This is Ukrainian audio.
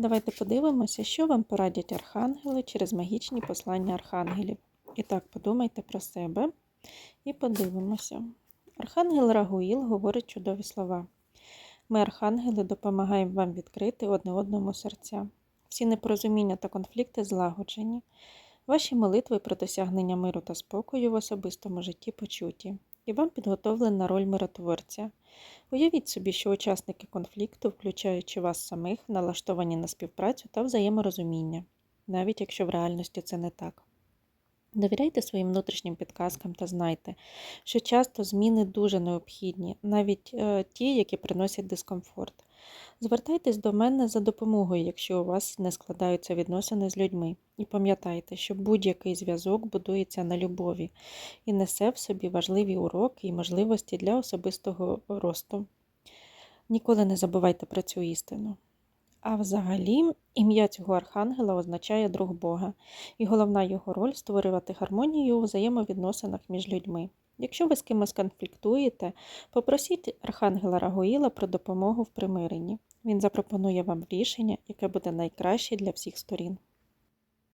Давайте подивимося, що вам порадять архангели через магічні послання архангелів. І так, подумайте про себе і подивимося. Архангел Рагуїл говорить чудові слова. Ми, архангели, допомагаємо вам відкрити одне одному серця. Всі непорозуміння та конфлікти злагоджені. Ваші молитви про досягнення миру та спокою в особистому житті почуті, і вам підготовлена роль миротворця. Уявіть собі, що учасники конфлікту, включаючи вас самих, налаштовані на співпрацю та взаєморозуміння, навіть якщо в реальності це не так. Довіряйте своїм внутрішнім підказкам та знайте, що часто зміни дуже необхідні, навіть е, ті, які приносять дискомфорт. Звертайтесь до мене за допомогою, якщо у вас не складаються відносини з людьми. І пам'ятайте, що будь-який зв'язок будується на любові і несе в собі важливі уроки і можливості для особистого росту. Ніколи не забувайте про цю істину. А взагалі, ім'я цього архангела означає друг Бога, і головна його роль створювати гармонію у взаємовідносинах між людьми. Якщо ви з кимось конфліктуєте, попросіть архангела Рагоїла про допомогу в примиренні. Він запропонує вам рішення, яке буде найкраще для всіх сторін.